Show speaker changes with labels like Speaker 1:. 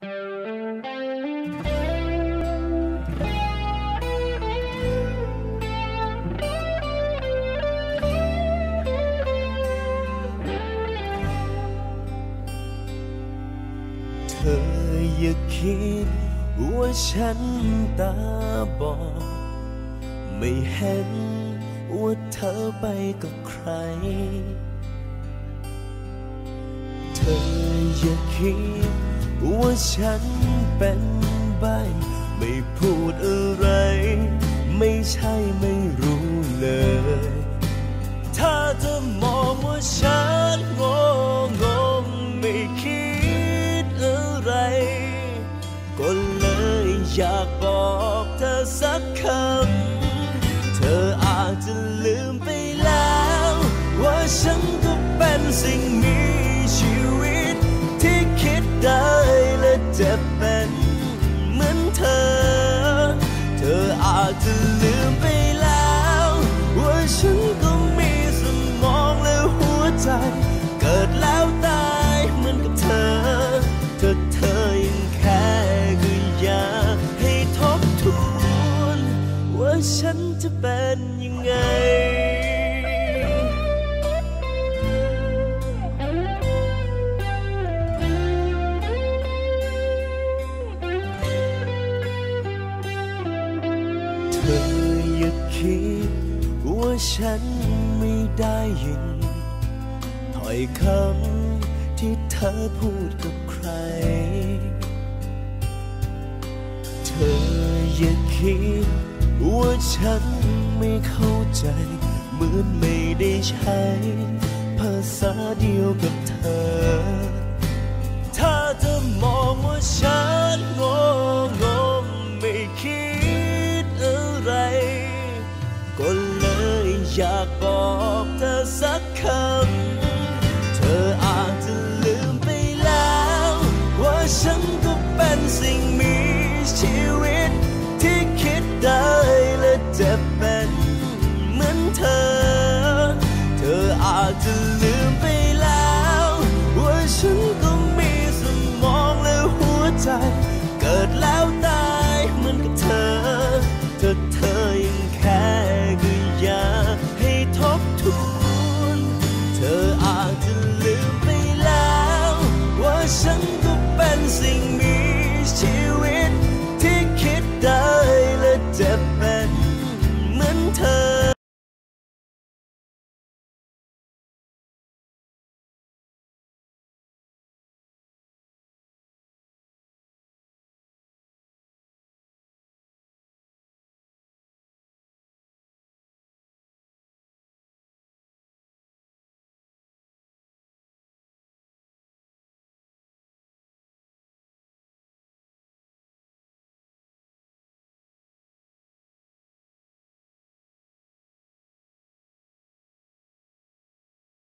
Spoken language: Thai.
Speaker 1: เธออย่าคิดว่าฉันตาบอดไม่เห็นว่าเธอไปกับใคร เธออย่าคิด ว่าฉันเป็นใบไม่พูดอะไร ไม่ใช่ไม่รู้เลย ถ้าเธอมองว่าฉันโง่งงไม่คิดอะไร ก็เลยอยากบอกเธอสักคำ เธออาจจะลื อ เธออย่าคิดว่าฉันไม่ได้ยินถ้อยคำที่เธอพูดกับใคร เธออย่าคิดว่าฉันไม่เข้าใจ เหมือนไม่ได้ใช้ ภาษาเดียวกับเธอ ถ้าเธอมองว่าฉัน อยากบอกเธอสักคำ เธออาจจะลืมไปแล้ว ว่าฉันก็เป็นสิ่งมีชีวิต ที่คิดได้และเจ็บเป็นเหมือนเธอ เธออาจจะลืม